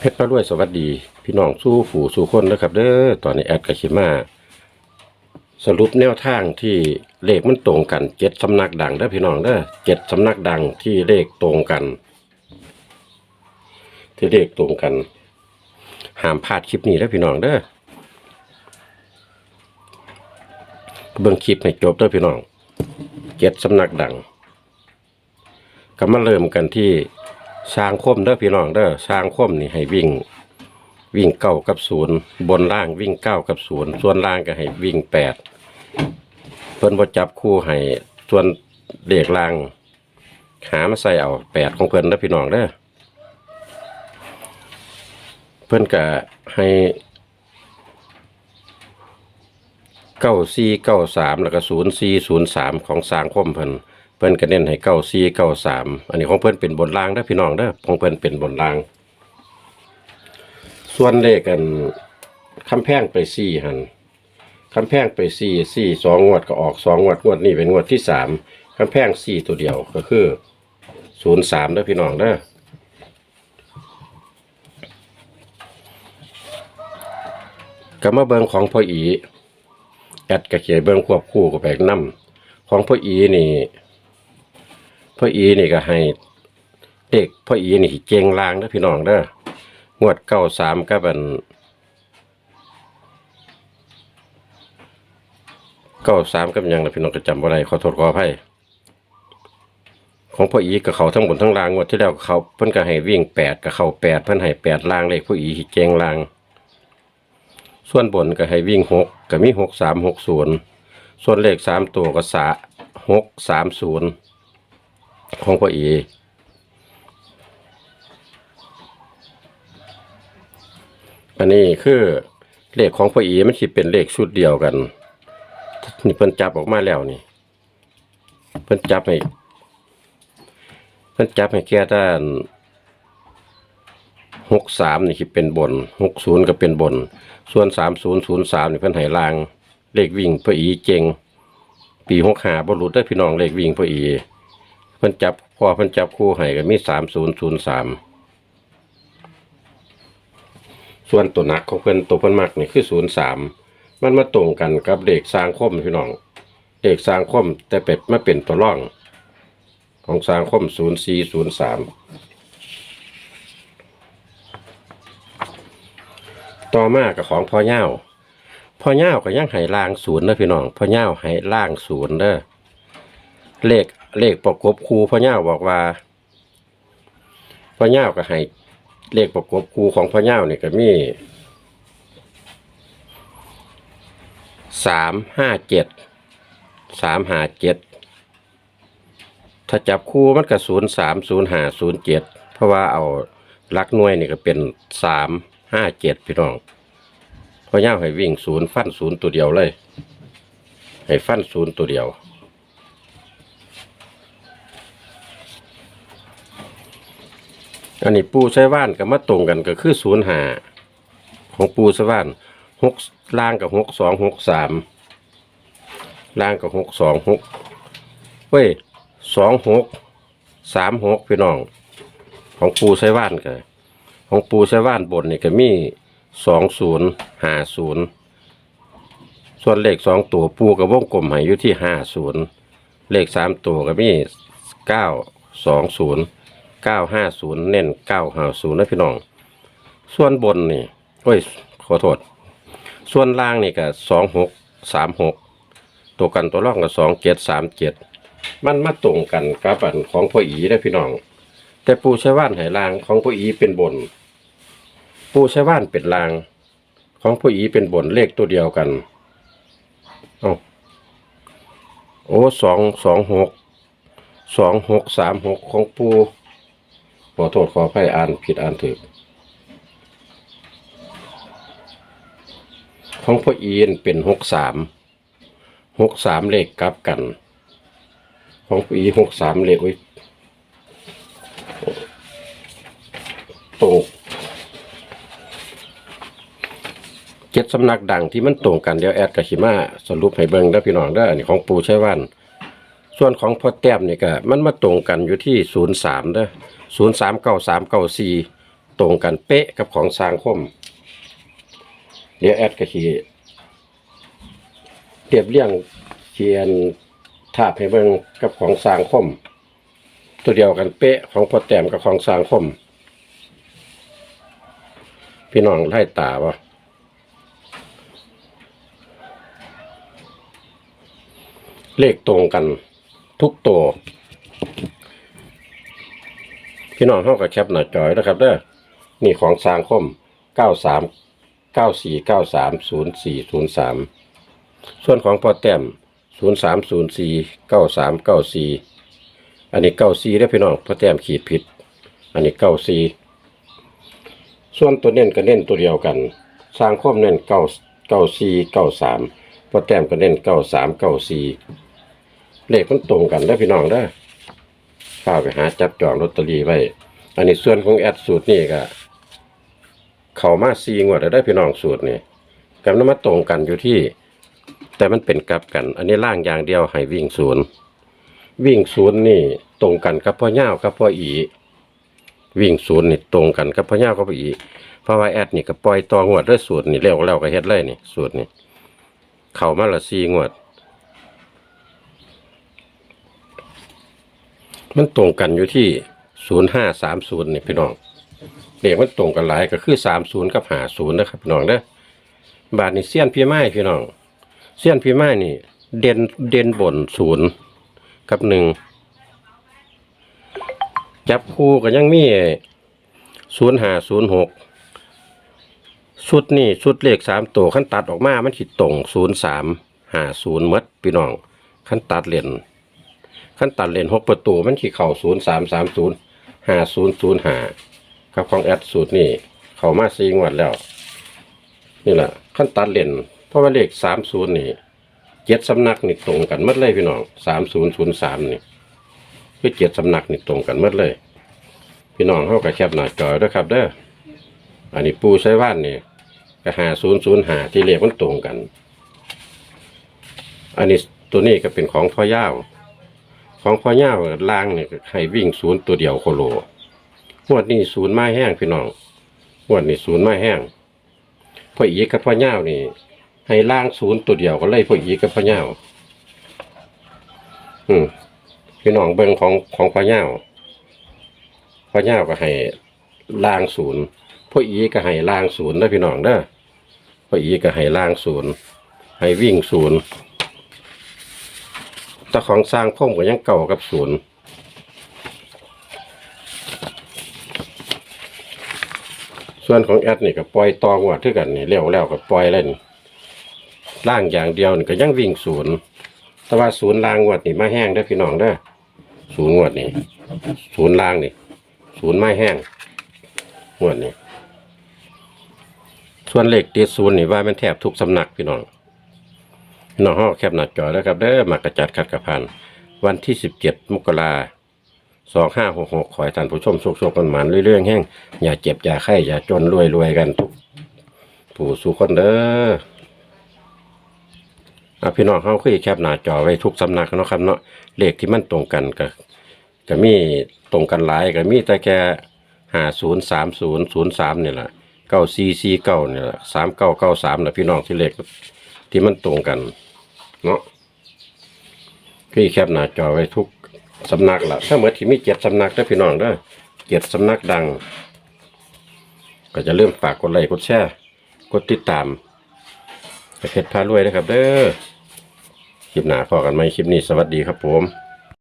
เพชรพระรวยสวัสดี พี่น้องสู้ฝูสู้คนนะครับ เด้อตอนนี้แอดกะขิมา สรุปแนวทางที่เลขมันตรงกันเจ็ดสำนักดังเด้อพี่น้องเด้อเจ็ดสำนักดังที่เลขตรงกัน ที่เลขตรงกันห้ามพลาดคลิปนี้เด้อพี่น้องเด้อเบิ่งคลิปให้จบเด้อพี่น้องเจ็ดสำนักดังก็มาเริ่มกันที่ ช้างคมเด้อพี่น้องเด้อช้างคมนี่ให้วิ่ง วิ่งเก้ากับศูนย์บนล่างวิ่งเก้ากับศูนย์ส่วนล่างก็ให้วิ่งแปดเพิ่นบ่จับคู่ให้ส่วนเด็กล่าง หามาใส่เอาแปดของเพิ่นเด้อพี่น้องเด้อเพิ่นก็ให้เก้าสี่เก้าสามแล้วก็ศูนย์สี่ศูนย์สามของสร้างคมเพิ่น เพิ่นก็เน้นให้เก้าสี่เก้าสามอันนี้ของเพิ่นเป็นบนล่างเด้พี่น้องเด้ของเพิ่นเป็นบนล่าง ส่วนเลขกันคำแพงไปสี่หันคำแพงไปสี่สี่สองงวดก็ออกสองงวดงวดนี้เป็นงวดที่สามคำแพงสี่ตัวเดียวก็คือศูนย์สามเด้พี่น้องเด้ก็มาเบิงของพ่ออีแอดกระเขียเบิงควบคู่กับแบกน้ำของพ่ออีนี่ พ่ออีนี่ก็ให้ เด็กพ่ออีนี่เจงลางเด้อพี่น้องเด้องวดเก้าสามก็เป็นเก้าสามก็เป็นหยังนะพี่น้องก็จำว่าไรขอโทษขออภัยของพ่ออีกับเขาทั้งบนทั้งล่างงวดที่แล้วเขาเพิ่นก็ให้วิ่งแปดกับเขาแปดเพิ่นให้แปดล่างเลขพ่ออีเจงลาง ส่วนบนก็ให้วิ่งหกก็มีหกสามหกศูนย์ส่วนเลขสามตัวก็สาหกสามศูนย์ ของพ่ออีอันนี้คือเลขของพ่ออีมันสิเป็นเลขชุดเดียวกัน นี่เพิ่นจับออกมาแล้วนี่ เพิ่นจับให้เพิ่นจับให้แค่ด้านหกสามนี่สิเป็นบนหกศูนย์ก็เป็นบน ส่วนสามศูนย์ศูนย์สามนี่เพิ่นให้ลาง เลขวิ่งพ่ออีเจงปีหกหาบรุษได้อพี่น้องเลขวิ่งพ่ออี เพิ่นจับพอเพิ่นจับคู่ให้ก็มีสามศูนย์ศูนย์สามส่วนตัวหนักของเพิ่นตัวเพิ่นมักนี่คือศูนย์สามมันมาตรงกันกับเด็กสร้างคมพี่น้องเด็กสร้างคมแต่เป็ดมาเป็นตัวร่อง ของสร้างคมศูนย์สี่ศูนย์สามต่อมากับของพ่อเง่าพ่อเง่าก็ยังให้ล่างศูนย์นะพี่น้องพ่อเง่าให้ล่างศูนย์เด้อเลข เลขประกบคูพ่อเง่าบอกว่าพ่อเง่าก็ให้เลขประกบคูของพ่อเง่าเนี่ยก็มีสามห้าเจ็ดสามห้าเจ็ดถ้าจับคู่มันก็ศูนย์สามศูนย์ห้าศูนย์เจ็ดเพราะว่าเอาหลักหน่วยนี่ก็เป็นสามห้าเจ็ดพี่น้องพ่อเง่าให้วิ่งศูนย์ฟันศูนย์ตัวเดียวเลย ให้ฟันศูนย์ตัวเดียว อันนี้ปูใช้ว่านกับมาตรงกันก็คือศูนย์หาของปูใช้ว่านหกล่างกับหกสองหกสามล่างกับหกสองหกเว้ยสองหกสามหกพี่น้อง ของปูใช้ว่านกันของปูใช้ว่านบนนี่ก็มีสองศูนย์หาศูนย์ส่วนเลขสองตัวปูกับวงกลมให้อยู่ที่ห้าศูนย์เลขสามตัวก็มีเก้าสองศูนย์ เก้าห้าศูนย์เน้นเก้าห้าศูนย์นะพี่น้อง ส่วนบนนี่โอ้ย ขอโทษ ส่วนล่างนี่ก็สองหกสามหกตัวกันตัวร่องก็สองเจ็ดสามเจ็ดมันมาตรงกันกับอันของพ่ออีนะพี่น้อง แต่ปูใช้ว่านไหล่างของพ่ออีเป็นบน ปูใช้ว่านเป็นล่าง ของพ่ออีเป็นบนเลขตัวเดียวกันเอาโอ้สองสองหกสองหกสามหกของปู ขอโทษขออภัยอ่านผิดอ่านถูกของพ่ออีนเป็นหกสามหกสามเลขกลับกัน ของพ่ออีหกสามเลขไว้ตรงเจ็ดสำนักดังที่มันตรงกันเดี๋ยวแอดกับชิมาสรุปให้เบิ่งได้พี่น้องได้ออันนี้ของปูใช้วัน ส่วนของพ่อแต้มนี่ก็มันมาตรงกันอยู่ที่ศูนย์สามเด้อ ศูนย์สามเก้าสามเก้าสี่ตรงกันเป๊ะกับของสร้างคม เดี๋ยวแอดก็ขีเรียบเรียงเขียนทาบให้เบิ่งกับของสร้างคม ตัวเดียวกันเป๊ะของพอแต้มกับของสร้างคม พี่น้องไล่ตาบ่เลขตรงกันทุกตัว พี่น้องเข้ากับแคปหน้าจอยนะครับเด้อนี่ของสร้างคม93 94 93 04 03ส่วนของพอแต้ม03 04 93 94อันนี้94ได้อพี่น้องพอแต้มขีดผิด อันนี้94ส่วนตัวเน้นก็เน้นตัวเดียวกัน สร้างคมเน้น9 94 93พอแต้มก็เน้น93 94เลขมันตรงกันได้อพี่น้องเด้ ข้าวไปหาจับจองลอตเตอรี่ไว้ อันนี้ส่วนของแอดสูตรนี่ก็เข้ามาซีงวดแล้วได้พี่น้องสูตรนี่กับน้ำมาตรงกันอยู่ที่ แต่มันเป็นกลับกัน อันนี้ล่างอย่างเดียวให้วิ่งศูนย์วิ่งศูนย์นี่ตรงกันกับพ่อเง่ากับพ่ออีวิ่งศูนย์นี่ตรงกันกับพ่อเง่ากับพ่ออีเพราะว่าแอดนี่ก็ปล่อยตองวดด้วยสูตรนี่เร็วแล้วก็เฮ็ดเลยนี่สูตรนี่ เข้ามาละซีงวด มันตรงกันอยู่ที่ศูนย์ห้าสามศูนย์นี่พี่น้องเด็กมันตรงกันหลายก็คือสามศูนย์กับหาศูนย์นะครับพี่น้องเด้อบาทนี่เสี้ยนพี่ไม้พี่น้องเสี้ยนพี่ไม้นี่ เด่นเด่นบนศูนย์กับหนึ่งจับคู่ก็ยังมีศูนย์หาศูนย์หกชุดนี่ชุดเลขสามตัวขั้นตัดออกมามันขีดตรงศูนย์สามหาศูนย์มัดพี่น้องขั้นตัดเหรียญ ขั้นตัดเลนหกประตูมันขี่เข่าศูนย์สามสามศูนย์ห้าศูนย์ศูนย์ห้าครับของแอดสูตรนี่เข้ามาซีงวดแล้ว นี่แหละขั้นตัดเลนเพราะว่าเลขสามศูนย์นี่เจ็ดสำนักนี่ตรงกันหมดเลยพี่น้องสามศูนย์ศูนย์สามนี่คือเจ็ดสำนักนี่ตรงกันหมดเลย พี่น้องเข้ากับแคบหน้าจอด้วยครับเด้ออันนี้ปูใช้ว่านนี่ก็หาศูนย์ศูนย์หาที่เลขมันตรงกัน อันนี้ตัวนี้ก็เป็นของพ่อย่าว ของพ่อย่าวล่างเนี่ยให้วิ่งศูนย์ตัวเดียวโคโลงวดนี้ศูนย์ไม้แห้งพี่น้องงวดนี้ศูนย์ไม้แห้งพ่ออีกับพ่อย่านี่ ให้ล่างศูนย์ตัวเดียวก็ไล่พ่ออีกับพ่อย่าวอืมพี่น้องเบิ่งของของพ่อย่าวพ่อย่าวก็ให้ล่างศูนย์พ่ออีก็ให้ล่างศูนย์นะพี่น้องเด้อพ่ออีก็ให้ล่างศูนย์ให้วิ่งศูนย์ แต่ของสร้างพ่มก็ยังเก่ากับศูนย์ส่วนของแอดนี่ก็ปล่อยตองวัดที่กันนี่เร็วแล้วก็ปล่อยเล่นล่างอย่างเดียวนี่ก็ยังวิ่งศูนย์แต่ว่าศูนย์ล่างงวดนี่มาแห้งได้พี่น้องเด้อศูนย์วดนี่ศูนย์ล่างนี่ศูนย์ไม้แห้งงวดนี่ส่วนเหลขติดศูนย์นี่ว่ามันแทบทุกสำนักพี่น้อง น้องห้อแคบหน้าจอแล้วครับเด้อมากระจัดขัดกระพันวันที่สิบเจ็ดมกราสองห้าหกหกขอให้ท่านผู้ชมโชคโชคกันหมันเรื่อยๆแห้งอย่าเจ็บ อย่าไข้ อย่าจนรวยรวยกันทุกผู้สู่คนเด้ออะพี่น้องเขาคุยแคบหน้าจอไว้ทุกสำนักเนาะครับเนาะเลขที่มันตรงกันก็ก็มีตรงกันหลายก็มีแต่แค่ห้าศูนย์สามศูนย์ศูนย์สามนี่แหละเก้าสี่สี่เก้านี่แหละสามเก้าเก้าสามนะพี่น้องที่เลขที่มันตรงกัน เนาะพี่แคบหน้าจอไว้ทุกสำนักละถ้าเมื่อที่มีเจ็ดสำนักนะพี่น้องเด้อเจ็ดสำนักดัง ก็จะเริ่มฝากกดไลค์กดแชร์กดติดตามไปเพชรพารวยนะครับ เด้อคลิปหน้าพอกันไหมคลิปนี้สวัสดีครับผม